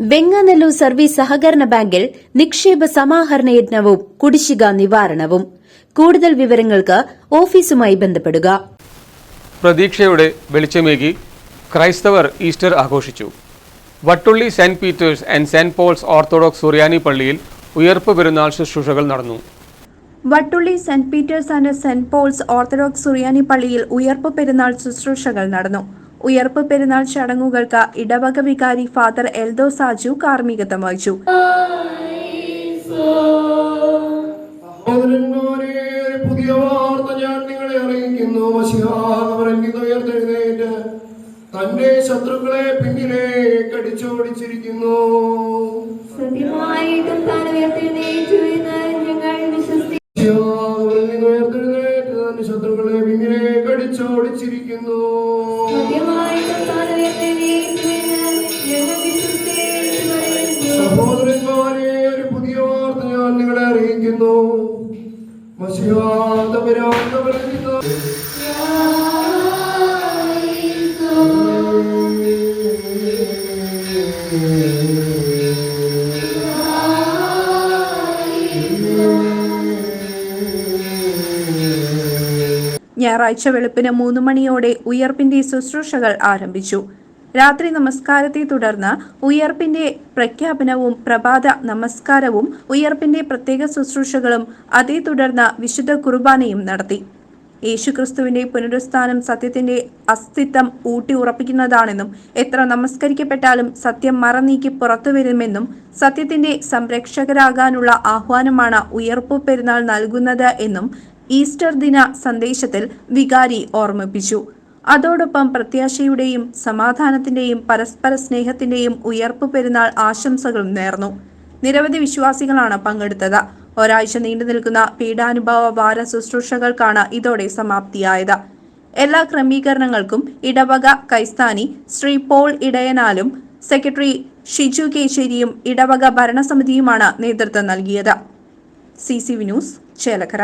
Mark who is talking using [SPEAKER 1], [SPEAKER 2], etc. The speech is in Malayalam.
[SPEAKER 1] വെങ്ങാനല്ലൂർ സർവീസ് സഹകരണ ബാങ്കിൽ നിക്ഷേപ സമാഹരണ യജ്ഞവും കുടിശ്ശിക നിവാരണവും. കൂടുതൽ വിവരങ്ങൾക്ക് ഓഫീസുമായി ബന്ധപ്പെടുക.
[SPEAKER 2] പ്രതീക്ഷയുടെ വെളിച്ചമേകി ക്രൈസ്തവർ ഈസ്റ്റർ ആഘോഷിച്ചു. Vattulli Saint Peter's and Saint Paul's Orthodox സുറിയാനി പള്ളിയിൽ ഉയർപ്പ് പെരുന്നാൾ ശുശ്രൂഷകൾ നടന്നു.
[SPEAKER 3] Vattulli Saint Peter's and Saint Paul's Orthodox സുറിയാനി പള്ളിയിൽ ഉയർപ്പ് പെരുന്നാൾ ശുശ്രൂഷകൾ നടന്നു. ഉയർപ്പ് പെരുന്നാൾ ചടങ്ങുകൾക്ക് ഇടവക വികാരി ഫാദർ എൽദോ സാജു കാർമ്മികത്വം വഹിച്ചു.
[SPEAKER 4] പുതിയ വാർത്ത ഞാൻ നിങ്ങളെ അറിയിക്കുന്നു. ഉയർത്തെഴുന്നേറ്റ് തന്റെ ശത്രുക്കളെ പിന്നിലേക്ക് അടിച്ചോടിച്ചിരിക്കുന്നു.
[SPEAKER 5] സത്യമായിട്ടും താൻ ഉയർത്തെഴുന്നേറ്റു എന്ന് ഞങ്ങൾ വിശ്വസിക്കുന്നു.
[SPEAKER 4] മശിഹാവരൻ നിന്ന് ഉയർത്തെഴുന്നേറ്റ് തന്റെ ശത്രുക്കളെ പിന്നിലേക്ക് അടിച്ചോടിച്ചിരിക്കുന്നു. സഹോദരന്മാരെ ഒരു പുതിയ വാർത്ത ഞാൻ നിങ്ങളെ അറിയിക്കുന്നു.
[SPEAKER 3] ഞായറാഴ്ച വെളുപ്പിന് മൂന്ന് മണിയോടെ ഉയർപ്പിന്റെ ശുശ്രൂഷകൾ ആരംഭിച്ചു. രാത്രി നമസ്കാരത്തെ തുടർന്ന് ഉയർപ്പിന്റെ പ്രഖ്യാപനവും പ്രഭാത നമസ്കാരവും ഉയർപ്പിന്റെ പ്രത്യേക ശുശ്രൂഷകളും അതേ തുടർന്ന് വിശുദ്ധ കുർബാനയും നടത്തി. യേശുക്രിസ്തുവിന്റെ പുനരുസ്ഥാനം സത്യത്തിന്റെ അസ്തിത്വം ഊട്ടി ഉറപ്പിക്കുന്നതാണെന്നും എത്ര നമസ്കരിക്കപ്പെട്ടാലും സത്യം മറനീക്കി പുറത്തു വരുമെന്നും സത്യത്തിന്റെ സംരക്ഷകരാകാനുള്ള ആഹ്വാനമാണ് ഉയർപ്പ് പെരുന്നാൾ നൽകുന്നത് എന്നും ഈസ്റ്റർ ദിന സന്ദേശത്തിൽ വികാരി ഓർമ്മിപ്പിച്ചു. അതോടൊപ്പം പ്രത്യാശയുടെയും സമാധാനത്തിന്റെയും പരസ്പര സ്നേഹത്തിന്റെയും ഉയർപ്പ് പെരുന്നാൾ ആശംസകളും നേർന്നു. നിരവധി വിശ്വാസികളാണ് പങ്കെടുത്തത്. ഒരാഴ്ച നീണ്ടു നിൽക്കുന്ന പീഡാനുഭവ വാര ശുശ്രൂഷകൾക്കാണ് ഇതോടെ സമാപ്തിയായത്. എല്ലാ ക്രമീകരണങ്ങൾക്കും ഇടവക കൈസ്ഥാനി ശ്രീ പോൾ ഇടയനാലും സെക്രട്ടറി ഷിജു കേശേരിയും ഇടവക ഭരണസമിതിയുമാണ് നേതൃത്വം നൽകിയത്. C C V News Chelakkara.